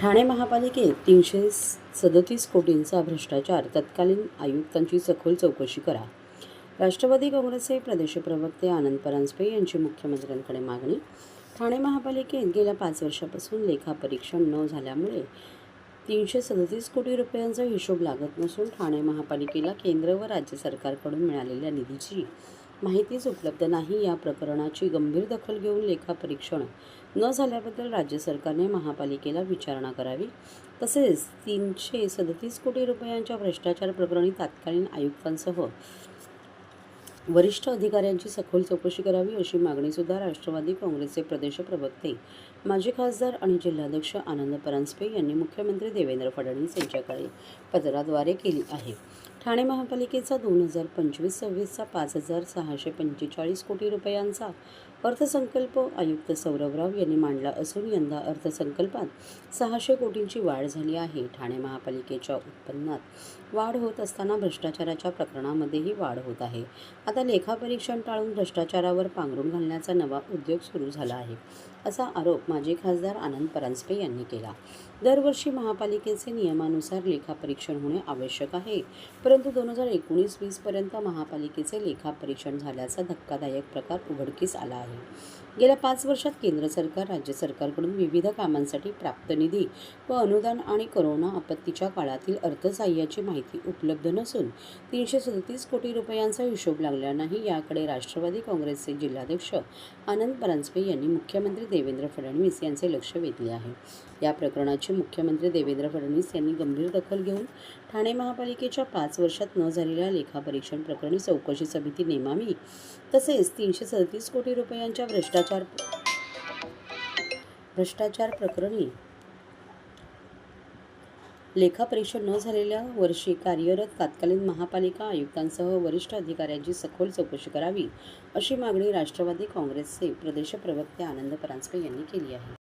ठाणे महापालिकेत तीनशे सदतीस कोटींचा भ्रष्टाचार. तत्कालीन आयुक्तांची सखोल चौकशी करा. राष्ट्रवादी काँग्रेसचे प्रदेश प्रवक्ते आनंद परांजपे यांची मुख्यमंत्र्यांकडे मागणी. ठाणे महापालिकेत गेल्या पाच वर्षापासून लेखापरीक्षण न झाल्यामुळे तीनशे सदतीस कोटी रुपयांचा हिशोब लागत नसून ठाणे महापालिकेला केंद्र व राज्य सरकारकडून मिळालेल्या निधीची माहितीच उपलब्ध नाही या प्रकरणाची गंभीर दखल घेऊन लेखापरीक्षण न झाल्याबद्दल राज्य सरकारने महापालिकेला विचारणा करावी. तसेच तीनशे सदतीस कोटी रुपयांच्या भ्रष्टाचार प्रकरणी तत्कालीन आयुक्तांसह वरिष्ठ अधिकाऱ्यांची सखोल चौकशी करावी अशी मागणीसुद्धा राष्ट्रवादी काँग्रेसचे प्रदेश प्रवक्ते माजी खासदार आणि जिल्हाध्यक्ष आनंद परांजपे यांनी मुख्यमंत्री देवेंद्र फडणवीस यांच्याकडे पत्राद्वारे केली आहे. ठाणे महापालिकेचा दोन हजार पंचवीस सव्वीसचा पाच हजार सहाशे पंचेचाळीस कोटी रुपयांचा अर्थसंकल्प आयुक्त सौरभ राव यांनी मांडला असून यंदा अर्थसंकल्पात सहाशे कोटींची वाढ झाली आहे. ठाणे महापालिकेच्या उत्पन्नात वाढ होत असताना भ्रष्टाचाराच्या प्रकरणामध्येही वाढ होत आहे. आता लेखापरीक्षण टाळून भ्रष्टाचारावर पांघरून घालण्याचा नवा उद्योग सुरू झाला आहे असा आरोप माजी खासदार आनंद परांजपे यांनी केला. दरवर्षी महापालिकेचे नियमानुसार लेखापरीक्षण होणे आवश्यक आहे. परंतु दोन हजार एकोणीस वीसपर्यंत महापालिकेचे लेखापरीक्षण झाल्याचा धक्कादायक प्रकार उघडकीस आला आहे. गेल्या पाच वर्षात केंद्र सरकार राज्य सरकारकडून विविध कामांसाठी प्राप्त निधी व अनुदान आणि करोना आपत्तीच्या काळातील अर्थसहाय्याची माहिती उपलब्ध नसून तीनशे सदतीस कोटी रुपयांचा हिशोब लागला नाही याकडे राष्ट्रवादी काँग्रेसचे जिल्हाध्यक्ष आनंद परांजपे यांनी मुख्यमंत्री देवेंद्र फडणवीस यांचे लक्ष वेधले आहे. या प्रकरणाची मुख्यमंत्री देवेंद्र फडणवीस यांनी गंभीर दखल घेऊन ठाणे महापालिकेच्या पाच वर्षात न झालेल्या लेखापरीक्षण प्रकरणी चौकशी समिती नेमावी तसेच तीनशे सदतीस कोटी रुपयांच्या भ्रष्टाचार भ्रष्टाचार प्रकरणी लेखापरीक्षण न झालेल्या वर्षी कार्यरत तत्कालीन महापालिका आयुक्तांसह वरिष्ठ अधिकाऱ्यांची सखोल चौकशी करावी अशी मागणी राष्ट्रवादी काँग्रेसचे प्रदेश प्रवक्ते आनंद परांजपे यांनी केली आहे.